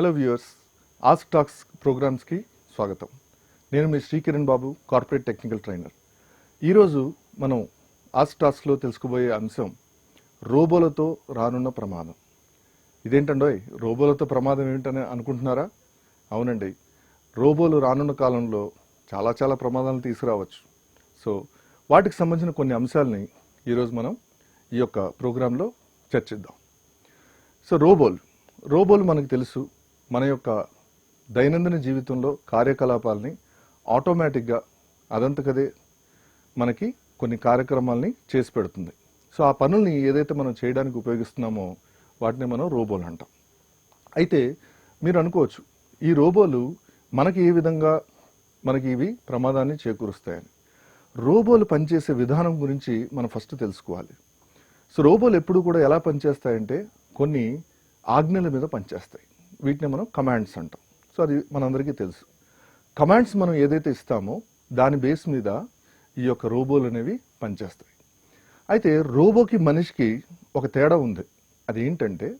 Hello viewers ask talks ప్రోగ్రామ్స్కి స్వాగతం. నేను మీ Srikiran Babu corporate technical trainer. ఈరోజు మనం ఆస్క్ టాక్స్లో తెలుసుకోబోయే అంశం రోబోలతో రానున్న ప్రమాదం. ఇదేంటండోయ్ రోబోలతో ప్రమాదం ఏమిటని అనుకుంటున్నారా? అవునండి రోబోలు రానున్న కాలంలో చాలా చాలా ప్రమాదాలను తీసుకురావచ్చు. సో వాటికి సంబంధించిన కొన్ని అంశాలని ఈరోజు మనం ఈ యొక్క ప్రోగ్రాంలో చర్చిద్దాం. సో రోబోలు రోబోలు మనకు తెలుసు మన యొక్క దైనందిన జీవితంలో కార్యకలాపాలని ఆటోమేటిక్గా అదంతకదే మనకి కొన్ని కార్యక్రమాలని చేసి పెడుతుంది. సో ఆ పనుల్ని ఏదైతే మనం చేయడానికి ఉపయోగిస్తున్నామో వాటిని మనం రోబోలు అంటాం. అయితే మీరు అనుకోవచ్చు ఈ రోబోలు మనకి ఏ విధంగా మనకి ఇవి ప్రమాదాన్ని చేకూరుస్తాయని. రోబోలు పనిచేసే విధానం గురించి మనం ఫస్ట్ తెలుసుకోవాలి. సో రోబోలు ఎప్పుడు కూడా ఎలా పనిచేస్తాయంటే కొన్ని ఆజ్ఞల మీద పనిచేస్తాయి. వీటిని మనం కమాండ్స్ అంటాం. సో అది మనందరికీ తెలుసు. కమాండ్స్ మనం ఏదైతే ఇస్తామో దాని బేస్ మీద ఈ యొక్క రోబోలు అనేవి పనిచేస్తాయి. అయితే రోబోకి మనిషికి ఒక తేడా ఉంది. అది ఏంటంటే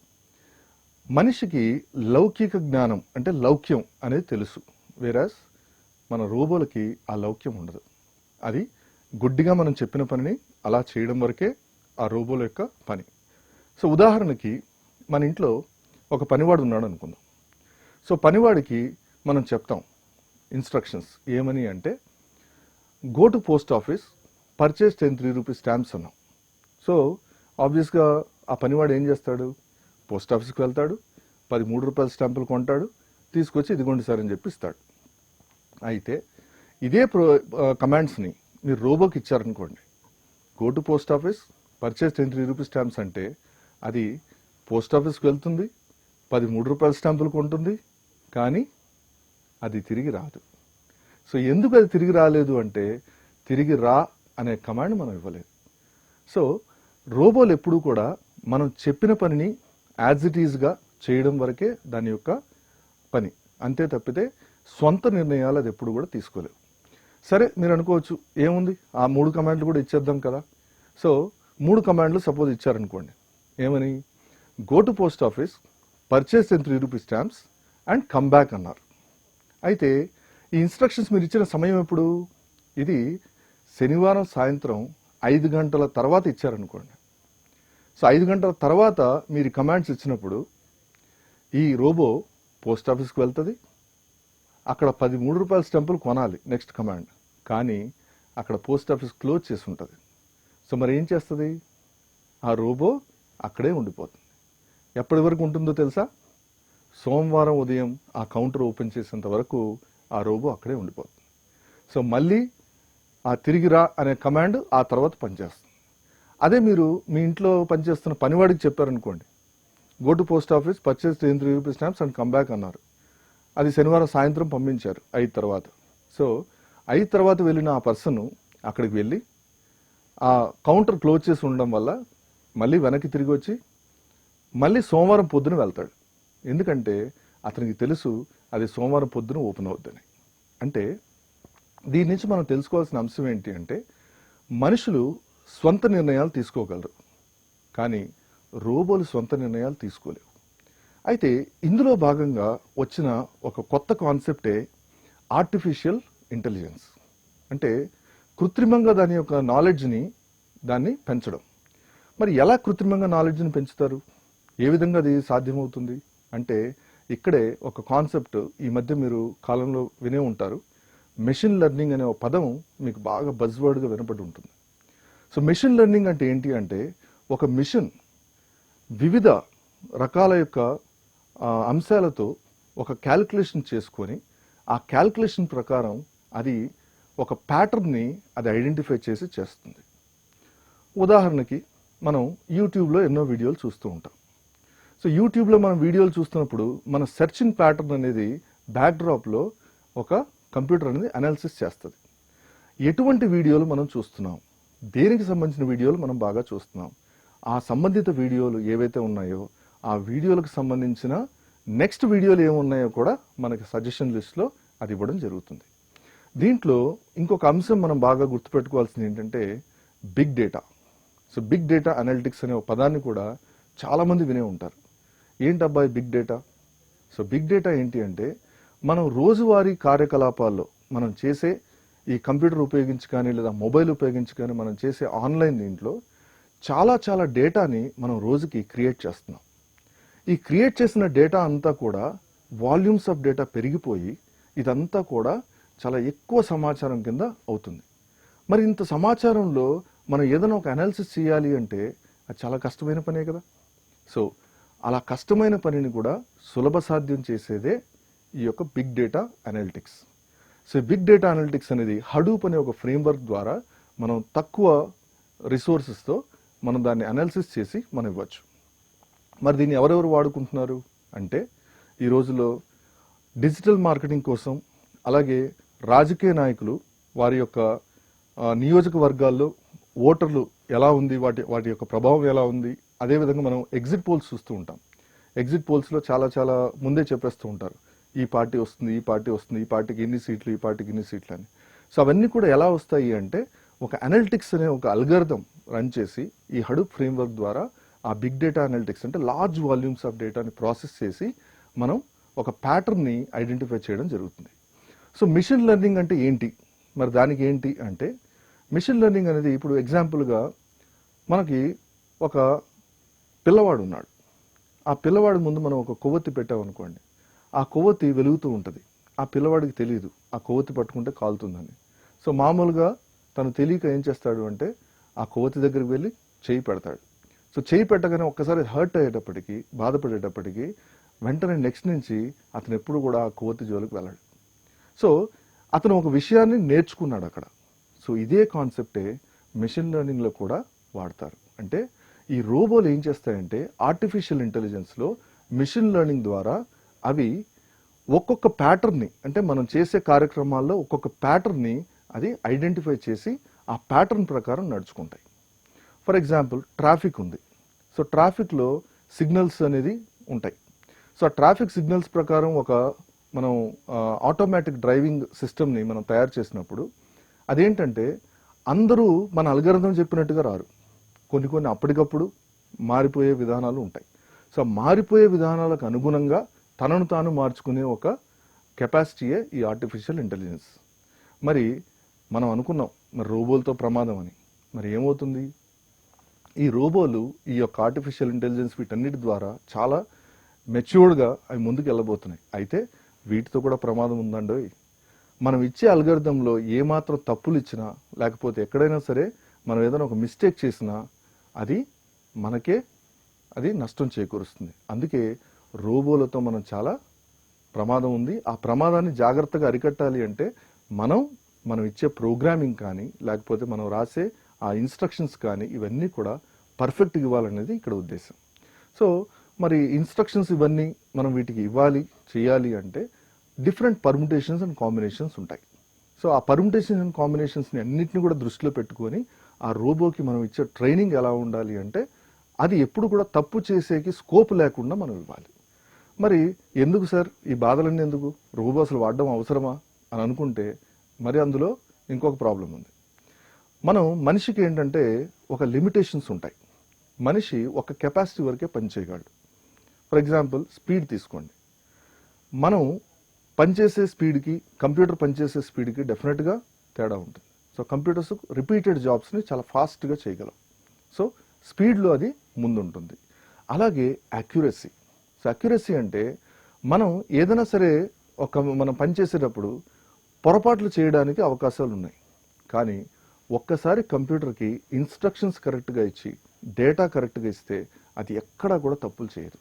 మనిషికి లౌకిక జ్ఞానం అంటే లౌక్యం అనేది తెలుసు. వేరాస్ మన రోబోలకి ఆ లౌక్యం ఉండదు. అది గుడ్డిగా మనం చెప్పిన పనిని అలా చేయడం వరకే ఆ రోబోల యొక్క పని. సో ఉదాహరణకి మన ఇంట్లో ఒక పనివాడు ఉన్నాడు అనుకుందాం. సో పనివాడికి మనం చెప్తాం ఇన్స్ట్రక్షన్స్ ఏమని అంటే go to post office purchase ten three rupees stamps అన్నాం. సో ఆబ్వియస్గా ఆ పనివాడు ఏం చేస్తాడు? పోస్ట్ ఆఫీస్కి వెళ్తాడు పది మూడు రూపాయల స్టాంపులు కొంటాడు తీసుకొచ్చి ఇదిగోండి సార్ అని చెప్పిస్తాడు. అయితే ఇదే ప్రో కమాండ్స్ని మీరు రోబోకి ఇచ్చారనుకోండి. Go to post office purchase ten three rupees stamps అంటే అది పోస్ట్ ఆఫీస్కి వెళ్తుంది పది మూడు రూపాయల స్టాంపులు కొంటుంది కానీ అది తిరిగి రాదు. సో ఎందుకు అది తిరిగి రాలేదు అంటే తిరిగి రా అనే కమాండ్ మనం ఇవ్వలేదు. సో రోబోలు ఎప్పుడూ కూడా మనం చెప్పిన పనిని యాజ్ ఇట్ ఈజ్గా చేయడం వరకే దాని యొక్క పని. అంతే తప్పితే సొంత నిర్ణయాలు అది ఎప్పుడు కూడా తీసుకోలేవు. సరే మీరు అనుకోవచ్చు ఏముంది? ఆ మూడు కమాండ్లు కూడా ఇచ్చేద్దాం కదా. సో మూడు కమాండ్లు సపోజ్ ఇచ్చారనుకోండి. ఏమని? Go to post office purchase in three rupees stamps and come back అన్నారు. అయితే ఈ ఇన్స్ట్రక్షన్స్ మీరు ఇచ్చిన సమయం ఎప్పుడు? ఇది శనివారం సాయంత్రం ఐదు గంటల తర్వాత ఇచ్చారనుకోండి. సో ఐదు గంటల తర్వాత మీరు కమాండ్స్ ఇచ్చినప్పుడు ఈ రోబో పోస్ట్ ఆఫీస్కి వెళ్తుంది. అక్కడ పది మూడు రూపాయల స్టెంపులు కొనాలి నెక్స్ట్ కమాండ్. కానీ అక్కడ పోస్ట్ ఆఫీస్ క్లోజ్ చేసి ఉంటుంది. సో మరి ఏం చేస్తుంది? ఆ రోబో అక్కడే ఉండిపోతుంది. ఎప్పటి వరకు ఉంటుందో తెలుసా? సోమవారం ఉదయం ఆ కౌంటర్ ఓపెన్ చేసేంత వరకు ఆ రోబో అక్కడే ఉండిపోతుంది. సో మళ్ళీ ఆ తిరిగిరా అనే కమాండ్ ఆ తర్వాత పనిచేస్తుంది. అదే మీరు మీ ఇంట్లో పనిచేస్తున్న పనివాడికి చెప్పారనుకోండి. Go to post office purchase ten three rupees stamps and come back అన్నారు. అది శనివారం సాయంత్రం పంపించారు ఐదు తర్వాత. సో ఐదు తర్వాత వెళ్ళిన ఆ పర్సన్ అక్కడికి వెళ్ళి ఆ కౌంటర్ క్లోజ్ చేసి ఉండడం వల్ల మళ్ళీ వెనక్కి తిరిగి వచ్చి మళ్ళీ సోమవారం పొద్దున వెళ్తాడు. ఎందుకంటే అతనికి తెలుసు అది సోమవారం పొద్దున ఓపెన్ అవుద్దని. అంటే దీని నుంచి మనం తెలుసుకోవాల్సిన అంశం ఏంటి అంటే మనుషులు స్వంత నిర్ణయాలు తీసుకోగలరు. కానీ రోబోలు స్వంత నిర్ణయాలు తీసుకోలేవు. అయితే ఇందులో భాగంగా వచ్చిన ఒక కొత్త కాన్సెప్టే ఆర్టిఫిషియల్ ఇంటెలిజెన్స్. అంటే కృత్రిమంగా దాని యొక్క నాలెడ్జ్ని దాన్ని పెంచడం. మరి ఎలా కృత్రిమంగా నాలెడ్జ్ని పెంచుతారు? ఏ విధంగా అది సాధ్యమవుతుంది? అంటే ఇక్కడే ఒక కాన్సెప్ట్ ఈ మధ్య మీరు కాలంలో వినే ఉంటారు. మెషిన్ లెర్నింగ్ అనే ఒక పదం మీకు బాగా బజ్వర్డ్గా వినపడి ఉంటుంది. సో మెషిన్ లెర్నింగ్ అంటే ఏంటి అంటే ఒక మిషన్ వివిధ రకాల యొక్క అంశాలతో ఒక క్యాల్కులేషన్ చేసుకొని ఆ క్యాల్కులేషన్ ప్రకారం అది ఒక ప్యాటర్న్ని అది ఐడెంటిఫై చేసి చేస్తుంది. ఉదాహరణకి మనం యూట్యూబ్లో ఎన్నో వీడియోలు చూస్తూ ఉంటాం. సో యూట్యూబ్లో మనం వీడియోలు చూస్తున్నప్పుడు మన సెర్చింగ్ ప్యాటర్న్ అనేది బ్యాక్డ్రాప్లో ఒక కంప్యూటర్ అనేది అనాలిసిస్ చేస్తుంది. ఎటువంటి వీడియోలు మనం చూస్తున్నాం? దేనికి సంబంధించిన వీడియోలు మనం బాగా చూస్తున్నాం? ఆ సంబంధిత వీడియోలు ఏవైతే ఉన్నాయో ఆ వీడియోలకు సంబంధించిన నెక్స్ట్ వీడియోలు ఏమున్నాయో కూడా మనకి సజెషన్ లిస్ట్లో అది ఇవ్వడం జరుగుతుంది. దీంట్లో ఇంకొక అంశం మనం బాగా గుర్తుపెట్టుకోవాల్సింది ఏంటంటే big data. So big data analytics అనే ఒక పదాన్ని కూడా చాలామంది వినే ఉంటారు. ఏంటబ్బాయి big data so big data ఏంటి అంటే మనం రోజువారీ కార్యకలాపాల్లో మనం చేసే ఈ కంప్యూటర్ ఉపయోగించి కానీ లేదా మొబైల్ ఉపయోగించి కానీ మనం చేసే ఆన్లైన్ దీంట్లో చాలా చాలా డేటాని మనం రోజుకి క్రియేట్ చేస్తున్నాం. ఈ క్రియేట్ చేసిన డేటా అంతా కూడా వాల్యూమ్స్ ఆఫ్ డేటా పెరిగిపోయి ఇదంతా కూడా చాలా ఎక్కువ సమాచారం కింద అవుతుంది. మరి ఇంత సమాచారంలో మనం ఏదైనా ఒక అనాలిసిస్ చేయాలి అంటే అది చాలా కష్టమైన పనే కదా. సో అలా కష్టమైన పనిని కూడా సులభ సాధ్యం చేసేదే ఈ యొక్క big data analytics so big data analytics అనేది హడూప్ అనే ఒక ఫ్రేమ్వర్క్ ద్వారా మనం తక్కువ రిసోర్సెస్తో మనం దాన్ని అనాలిసిస్ చేసి మనం ఇవ్వచ్చు. మరి దీన్ని ఎవరెవరు వాడుకుంటున్నారు? అంటే ఈ రోజులో డిజిటల్ మార్కెటింగ్ కోసం అలాగే రాజకీయ నాయకులు వారి యొక్క నియోజకవర్గాల్లో ఓటర్లు ఎలా ఉంది? వాటి వాటి యొక్క ప్రభావం ఎలా ఉంది? అదేవిధంగా మనం ఎగ్జిట్ పోల్స్ చూస్తూ ఉంటాం. ఎగ్జిట్ పోల్స్లో చాలా చాలా ముందే చెప్పేస్తూ ఉంటారు. ఈ పార్టీ వస్తుంది ఈ పార్టీ వస్తుంది ఈ పార్టీకి ఇన్ని సీట్లు ఈ పార్టీకి ఇన్ని సీట్లు అని. సో అవన్నీ కూడా ఎలా వస్తాయి అంటే ఒక అనలిటిక్స్ అనే ఒక అల్గర్థం రన్ చేసి ఈ హడూప్ ఫ్రేమ్వర్క్ ద్వారా ఆ బిగ్ డేటా అనలిటిక్స్ అంటే లార్జ్ వాల్యూమ్స్ ఆఫ్ డేటాని ప్రాసెస్ చేసి మనం ఒక ప్యాటర్న్ని ఐడెంటిఫై చేయడం జరుగుతుంది. సో మిషన్ లెర్నింగ్ అంటే ఏంటి? మరి దానికి ఏంటి అంటే మిషన్ లెర్నింగ్ అనేది ఇప్పుడు ఎగ్జాంపుల్గా మనకి ఒక పిల్లవాడు ఉన్నాడు ఆ పిల్లవాడి ముందు మనం ఒక కొవ్వొత్తి పెట్టామనుకోండి ఆ కొవ్వొత్తి వెలుగుతూ ఉంటుంది. ఆ పిల్లవాడికి తెలియదు ఆ కొవ్వొత్తి పట్టుకుంటే కాలుతుందని. సో మామూలుగా తను తెలియక ఏం చేస్తాడు అంటే ఆ కొవ్వొత్తి దగ్గరికి వెళ్ళి చేయి పెడతాడు. సో చేయి పెట్టగానే ఒక్కసారి హర్ట్ అయ్యేటప్పటికి బాధపడేటప్పటికి వెంటనే నెక్స్ట్ నుంచి అతను ఎప్పుడు కూడా ఆ కొవ్వొత్తి జోలికి వెళ్ళాడు. సో అతను ఒక విషయాన్ని నేర్చుకున్నాడు అక్కడ. సో ఇదే కాన్సెప్టే మెషిన్ లెర్నింగ్లో కూడా వాడతారు. అంటే ఈ రోబోలు ఏం చేస్తాయంటే ఆర్టిఫిషియల్ ఇంటెలిజెన్స్లో మిషన్ లెర్నింగ్ ద్వారా అవి ఒక్కొక్క ప్యాటర్న్ని అంటే మనం చేసే కార్యక్రమాల్లో ఒక్కొక్క ప్యాటర్న్ని అది ఐడెంటిఫై చేసి ఆ ప్యాటర్న్ ప్రకారం నడుచుకుంటాయి. ఫర్ ఎగ్జాంపుల్ ట్రాఫిక్ ఉంది. సో ట్రాఫిక్లో సిగ్నల్స్ అనేది ఉంటాయి. సో ఆ ట్రాఫిక్ సిగ్నల్స్ ప్రకారం ఒక మనం ఆటోమేటిక్ డ్రైవింగ్ సిస్టమ్ని మనం తయారు చేసినప్పుడు అదేంటంటే అందరూ మన అల్గరిథం చెప్పినట్టుగా రారు. కొన్ని కొన్ని అప్పటికప్పుడు మారిపోయే విధానాలు ఉంటాయి. సో మారిపోయే విధానాలకు అనుగుణంగా తనను తాను మార్చుకునే ఒక కెపాసిటీయే ఈ ఆర్టిఫిషియల్ ఇంటెలిజెన్స్ మరి మనం అనుకున్నాం మరి రోబోలతో ప్రమాదం అని. మరి ఏమవుతుంది? ఈ రోబోలు ఈ యొక్క ఆర్టిఫిషియల్ ఇంటెలిజెన్స్ వీటన్నిటి ద్వారా చాలా మెచ్యూర్డ్గా అవి ముందుకు వెళ్ళబోతున్నాయి. అయితే వీటితో కూడా ప్రమాదం ఉందండి? మనం ఇచ్చే అల్గర్థంలో ఏమాత్రం తప్పులు ఇచ్చినా లేకపోతే ఎక్కడైనా సరే మనం ఏదైనా ఒక మిస్టేక్ చేసినా అది మనకే అది నష్టం చేకూరుస్తుంది. అందుకే రోబోలతో మనం చాలా ప్రమాదం ఉంది. ఆ ప్రమాదాన్ని జాగ్రత్తగా అరికట్టాలి అంటే మనం మనం ఇచ్చే ప్రోగ్రామింగ్ కానీ లేకపోతే మనం రాసే ఆ ఇన్స్ట్రక్షన్స్ కానీ ఇవన్నీ కూడా పర్ఫెక్ట్గా ఇవ్వాలనేది ఇక్కడ ఉద్దేశం. సో మరి ఇన్స్ట్రక్షన్స్ ఇవన్నీ మనం వీటికి ఇవ్వాలి చేయాలి అంటే డిఫరెంట్ పర్ముటేషన్స్ అండ్ కాంబినేషన్స్ ఉంటాయి. సో ఆ పర్ముటేషన్స్ అండ్ కాంబినేషన్స్ని అన్నింటిని కూడా దృష్టిలో పెట్టుకొని ఆ రోబోకి మనం ఇచ్చే ట్రైనింగ్ ఎలా ఉండాలి అంటే అది ఎప్పుడు కూడా తప్పు చేసేకి స్కోప్ లేకుండా మనం ఇవ్వాలి. మరి ఎందుకు సార్? ఈ బాధలన్నీ ఎందుకు? రోబో అసలు వాడడం అవసరమా అని అనుకుంటే మరి అందులో ఇంకొక ప్రాబ్లం ఉంది. మనం మనిషికి ఏంటంటే ఒక లిమిటేషన్స్ ఉంటాయి. మనిషి ఒక కెపాసిటీ వరకే పనిచేయగలడు. ఫర్ ఎగ్జాంపుల్ స్పీడ్ తీసుకోండి. మనం పనిచేసే స్పీడ్కి కంప్యూటర్ పనిచేసే స్పీడ్కి డెఫినెట్గా తేడా ఉంటుంది. సో కంప్యూటర్స్ రిపీటెడ్ జాబ్స్ని చాలా ఫాస్ట్గా చేయగలం. సో స్పీడ్లో అది ముందుంటుంది. అలాగే అక్యురసీ సో అక్యురసీ అంటే మనం ఏదైనా సరే ఒక మనం పనిచేసేటప్పుడు పొరపాట్లు చేయడానికి అవకాశాలు ఉన్నాయి. కానీ ఒక్కసారి కంప్యూటర్కి ఇన్స్ట్రక్షన్స్ కరెక్ట్గా ఇచ్చి డేటా కరెక్ట్గా ఇస్తే అది ఎక్కడా కూడా తప్పులు చేయదు.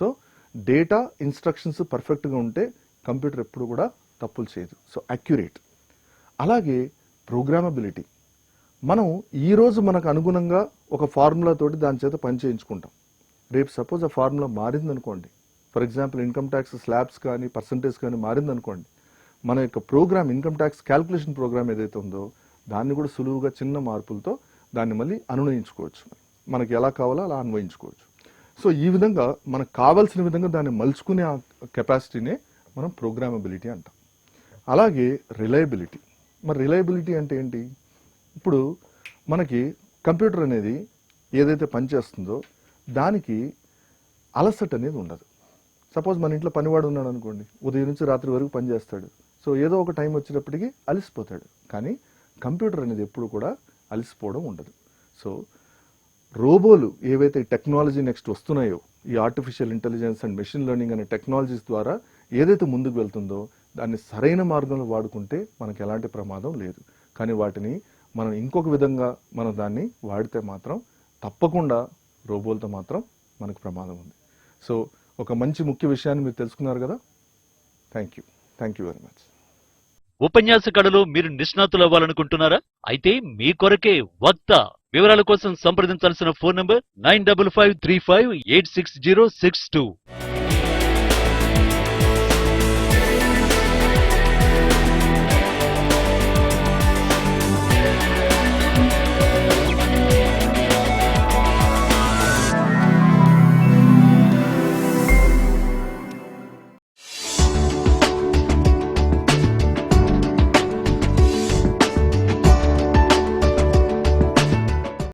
సో డేటా ఇన్స్ట్రక్షన్స్ పర్ఫెక్ట్గా ఉంటే కంప్యూటర్ ఎప్పుడు కూడా తప్పులు చేయదు. సో అక్యురేట్ అలాగే ప్రోగ్రామబిలిటీ. మనం ఈరోజు మనకు అనుగుణంగా ఒక ఫార్ములా తోటి దాని చేత పని చేయించుకుంటాం. రేపు సపోజ్ ఆ formula మారిందనుకోండి. For example income tax slabs కానీ పర్సంటేజ్ కానీ మారిందనుకోండి. మన యొక్క program income tax calculation program ఏదైతే ఉందో దాన్ని కూడా సులువుగా చిన్న మార్పులతో దాన్ని మళ్ళీ అనునయించుకోవచ్చు. మనకి ఎలా కావాలో అలా అన్వయించుకోవచ్చు. సో ఈ విధంగా మనకు కావాల్సిన విధంగా దాన్ని మలుచుకునే ఆ కెపాసిటీనే మనం ప్రోగ్రామబిలిటీ అంటాం. అలాగే రిలయబిలిటీ. మరి రిలయబిలిటీ అంటే ఏంటి? ఇప్పుడు మనకి కంప్యూటర్ అనేది ఏదైతే పనిచేస్తుందో దానికి అలసట అనేది ఉండదు. సపోజ్ మన ఇంట్లో పనివాడు ఉన్నాడు అనుకోండి ఉదయం నుంచి రాత్రి వరకు పనిచేస్తాడు సో ఏదో ఒక టైం వచ్చేటప్పటికి అలసిపోతాడు. కానీ కంప్యూటర్ అనేది ఎప్పుడు కూడా అలసిపోవడం ఉండదు. సో రోబోలు ఏవైతే టెక్నాలజీ నెక్స్ట్ వస్తున్నాయో ఈ artificial intelligence and machine learning అనే టెక్నాలజీస్ ద్వారా ఏదైతే ముందుకు వెళ్తుందో దాన్ని సరైన మార్గంలో వాడుకుంటే మనకు ఎలాంటి ప్రమాదం లేదు. కానీ వాటిని మనం ఇంకొక విధంగా మనం దాన్ని వాడితే మాత్రం తప్పకుండా రోబోలతో మాత్రం మనకు ప్రమాదం ఉంది. సో ఒక మంచి ముఖ్య విషయాన్ని మీరు తెలుసుకున్నారు కదా? Thank you thank you very much ఉపన్యాస కళలో మీరు నిష్ణాతులు అవ్వాలనుకుంటున్నారా అయితే మీ కొరకే వక్త వివరాల కోసం సంప్రదించాల్సిన phone number nine double five three five eight six zero six two.